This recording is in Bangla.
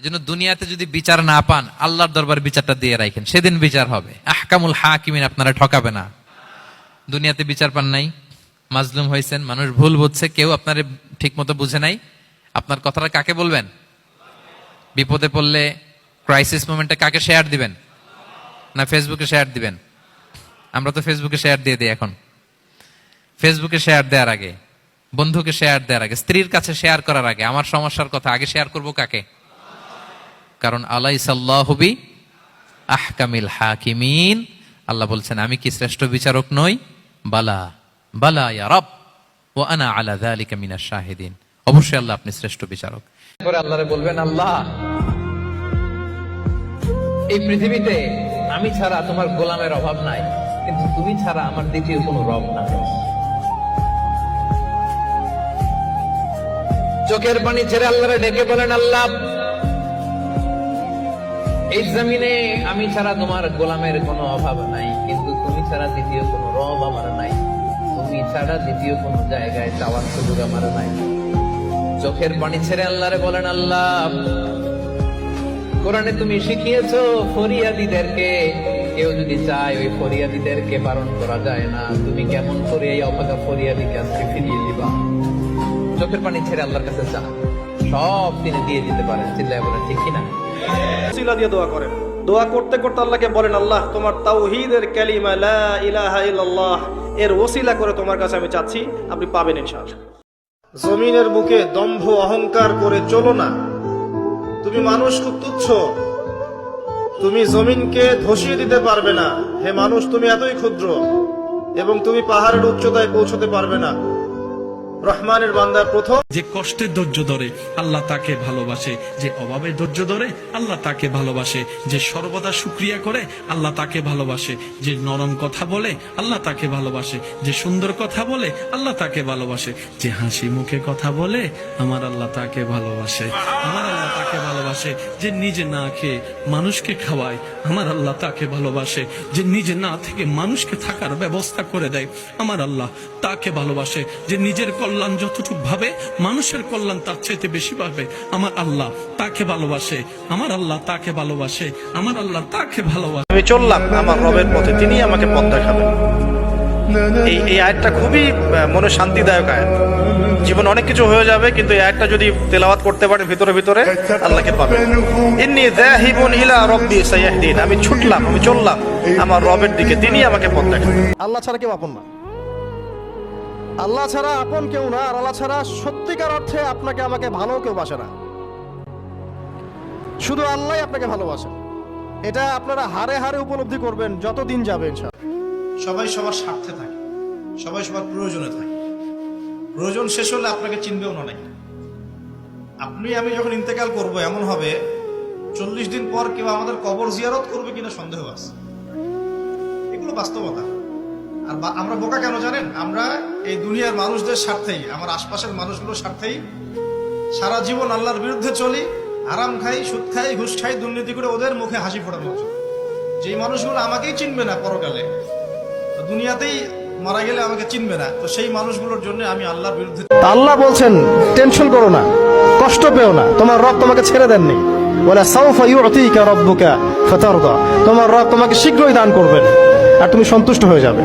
এজন্য দুনিয়াতে যদি বিচার না পান, আল্লাহর দরবার বিচারটা দিয়ে রাখেন। সেদিন বিচার হবে। আহকামুল হাকিমিন, আপনারা ঠকাবে না। দুনিয়াতে বিচার পান নাই। মাজলুম হয়েছেন, মানুষ ভুল বুঝছে, কেউ আপনার ঠিক মতো বুঝে নাই। আপনার কথাটা কাকে বলবেন? বিপদে পড়লে ক্রাইসিস মোমেন্টে কাকে শেয়ার দিবেন? না ফেসবুকে শেয়ার দিবেন? আমরা তো ফেসবুকে শেয়ার দিয়ে দিই এখন। ফেসবুকে শেয়ার দেওয়ার আগে, বন্ধুকে শেয়ার দেওয়ার আগে, স্ত্রীর কাছে শেয়ার করার আগে, আমার সমস্যার কথা আগে শেয়ার করব কাকে? কারণ আলাই সাল্লাহবি আহকামিল হাকিমিন। আল্লাহ বলছেন, আমি কি শ্রেষ্ঠ বিচারক নই? বালা বালা ও আনা আলা যালিকা মিনাশ শাহিদিন। অবশ্যই আল্লাহ আপনি শ্রেষ্ঠ বিচারক। আল্লাহরে বলবেন, আল্লাহ, এই পৃথিবীতে আমি ছাড়া তোমার গোলামের অভাব নাই, কিন্তু তুমি ছাড়া আমার দ্বিতীয় কোনো রব নাই। চোখের পানি ছেড়ে আল্লাহরে ডেকে বলেন, আল্লাহ এই জমিনে আমি ছাড়া তোমার গোলামের কোনো অভাব নাই, কিন্তু তুমি ছাড়া দ্বিতীয় কোনো রব আমার নাই। তুমি ছাড়া দ্বিতীয় কোনো জায়গায় যাওয়ার সুযোগ আমার নাই। চোখের পানি ছেড়ে আল্লাহরে বলেন, আল্লাহ, কোরআনে তুমি শিখিয়েছো ফরিয়াদিদেরকে, কেউ যদি চায় ওই ফরিয়াদিদেরকে বারণ করা যায় না। তুমি কেমন করে এই অভাগা ফরিয়াদিকে আজকে ফিরিয়ে দিবা? চোখের পানি ছেড়ে আল্লাহর কাছে চা সব তিনি দিয়ে দিতে পারেন, চিল্লায় বলেন, ঠিক কিনা দিয়ে দোয়া করেন। দোয়া করতে করতে আল্লাহকে বলেন, আল্লাহ, তোমার লা ইলাহা ইল্লাল্লাহ, এর ওসিলা করে তোমার কাছে আমি চাচ্ছি, আপনি পাবেন ইনশাআল্লাহ। জমিনের বুকে দম্ভ অহংকার করে চলো না। তুমি মানুষ খুব তুচ্ছ। তুমি জমিনকে ধসিয়ে দিতে পারবে না। হে মানুষ, তুমি এতই ক্ষুদ্র এবং তুমি পাহাড়ের উচ্চতায় পৌঁছতে পারবে না। রহমানের বান্দার প্রথম। যে কষ্টের ধৈর্য ধরে আল্লাহ তাকে ভালোবাসে, যে ধৈর্য ধরে আল্লাহ তাকে ভালোবাসে, যে সর্বদা সুক্রিয়া করে আল্লাহ তাকে ভালোবাসে, যে নরম কথা বলে আল্লাহ তাকে ভালোবাসে, যে সুন্দর কথা বলে আল্লাহ তাকে ভালোবাসে, যে হাসি মুখে কথা বলে আমার আল্লাহ তাকে ভালোবাসে, আমার আল্লাহ তাকে ভালোবাসে, যে নিজে না খেয়ে মানুষকে খাওয়ায়, আমার আল্লাহ তাকে ভালোবাসে, যে নিজে না থেকে মানুষকে থাকার ব্যবস্থা করে দেয়, আমার আল্লাহ তাকে ভালোবাসে, যে নিজের কল্যাণ যতটুকু ভাবে মানুষের কল্যাণ তার চাইতে বেশি পাবে আমার আল্লাহ তাকে ভালোবাসে আমার আল্লাহ তাকে ভালোবাসে আমার আল্লাহ তাকে ভালোবাসে। আমি চললাম আমার রবের পথে তিনি আমাকে পথ দেখাবেন। এই এই আয়াতটা খুবই মনে শান্তিদায়ক আয়াত। জীবন অনেক কিছু হয়ে যাবে কিন্তু এই আয়াতটা যদি তেলাওয়াত করতে পারে ভিতরে ভিতরে আল্লাহকে পাবে ইন্নি যাহিবুন ইলা রব্বি সাইয়াহদিন। আমি ছুটলাম আমি চললাম আমার রবের দিকে তিনি আমাকে পথ দেখাবেন। আল্লাহ ছাড়া কেউ আপন না। আল্লাহ ছাড়া আপন কেউ না, আর আল্লাহ ছাড়া সত্যিকার অর্থে আপনাকে আমাকে ভালো কেউ বাসে না। শুধু আল্লাহ আপনাকে ভালোবাসে এটা আপনারা হারে হারে উপলব্ধি করবেন যত দিন যাবে। সবাই সবার স্বার্থে থাকে, সবাই সবার প্রয়োজনে থাকে। প্রয়োজন শেষ হলে আপনাকে চিনবেও না নাকি আপনি, আমি যখন ইন্তেকাল করব, এমন হবে, চল্লিশ দিন পর কেউ আমাদের কবর জিয়ারত করবে কিনা সন্দেহ আছে। এগুলো বাস্তবতা। আর আমরা বোকা কেন জানেন? আমরা এই দুনিয়ার মানুষদের স্বার্থেই, আমার আশপাশের মানুষগুলোর স্বার্থেই সারা জীবন আল্লাহর বিরুদ্ধে চলি আরাম খাই, সুদ খাই, ঘুষ খাই, দুর্নীতি করে ওদের মুখে হাসি ফোটানো যেই মানুষগুলো আমাকেই চিনবে না পরকালে দুনিয়াতেই মারা গেলে আমাকে চিনবে না, তো সেই মানুষগুলোর জন্য আমি আল্লাহর বিরুদ্ধে আল্লাহ বলছেন, টেনশন করো না, কষ্ট পেও না, তোমার রব তোমাকে ছেড়ে দেননি। বলে, সাউফা ইউতিকা রব্বুকা ফাতারদা তোমার রব তোমাকে শীঘ্রই দান করবেন, আর তুমি সন্তুষ্ট হয়ে যাবে।